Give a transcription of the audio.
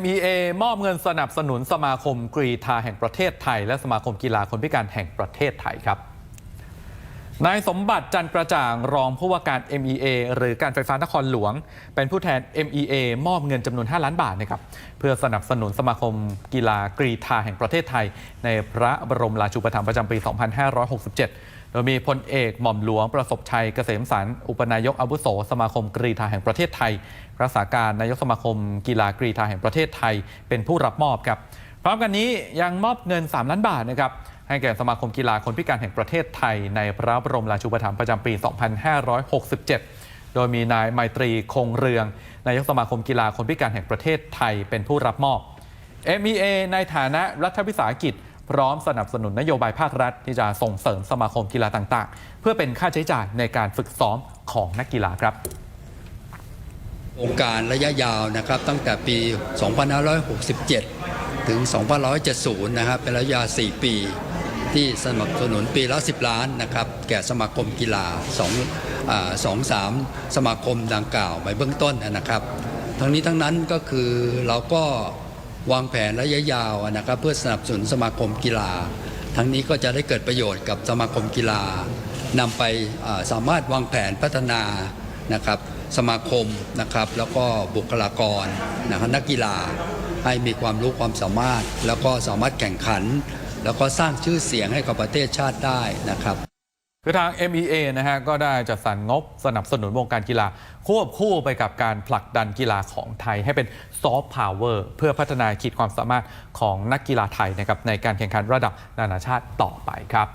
MEA มอบเงินสนับสนุนสมาคมกรีฑาแห่งประเทศไทย และสมาคมกีฬาคนพิการแห่งประเทศไทยครับ นายสมบัติจันทร์กระจ่างรองผู้ว่าการ MEA หรือการไฟฟ้านครหลวง เป็นผู้แทน MEA มอบเงินจำนวน 5 ล้านบาทนะครับเพื่อสนับสนุนสมาคมกีฬากรีฑาแห่งประเทศไทย ในพระบรมราชูปถัมภ์ประจำปี 2567 โดยมีพลเอกหม่อมหลวงประสบชัยเกษมสารอุปนายกอาวุโสสมาคมกรีฑาแห่งประเทศไทย รักษาการนายกสมาคมกีฬากรีฑาแห่งประเทศไทย เป็นผู้รับมอบครับ พร้อมกันนี้ยังมอบเงิน 3 ล้านบาทนะครับให้แก่สมาคมกีฬาคนพิการแห่งประเทศไทย ในพระบรมราชูปถัมภ์ประจำปี 2567 โดยมีนายไมตรีคงเรือง นายกสมาคมกีฬาคนพิการแห่งประเทศไทย เป็นผู้รับมอบ MEA ในฐานะรัฐวิสาหกิจ พร้อมสนับสนุนนโยบายภาครัฐ ที่จะส่งเสริมสมาคมกีฬาต่างๆ เพื่อเป็นค่าใช้จ่ายในการฝึกซ้อมของนักกีฬาครับโครงการระยะยาวนะครับตั้งแต่ปี 2567 ถึง 2570 นะครับเป็นระยะ 4 ปี ที่สนับสนุนปีละ 10 ล้านนะครับแก่สมาคมกีฬา2อ่า2 3 สมาคมดังกล่าวไว้เบื้องต้นนะครับ ทั้งนี้ทั้งนั้นก็คือเราก็ วางแผนระยะยาวนะครับเพื่อสนับสนุนสมาคมกีฬา ทั้งนี้ก็จะได้เกิดประโยชน์กับสมาคมกีฬานำไปสามารถวางแผนพัฒนานะครับสมาคมนะครับแล้วก็บุคลากรนะครับนักกีฬาให้มีความรู้ความสามารถ แล้วก็สามารถแข่งขัน แล้วก็สร้างชื่อเสียงให้กับประเทศชาติได้นะครับ คือทาง MEA นะฮะก็ได้จัดสรรงบสนับสนุนวงการกีฬา ควบคู่ไปกับการผลักดันกีฬาของไทยให้เป็นซอฟต์พาวเวอร์เพื่อพัฒนาขีดความสามารถของนักกีฬาไทยนะครับในการแข่งขันระดับนานาชาติต่อไปครับ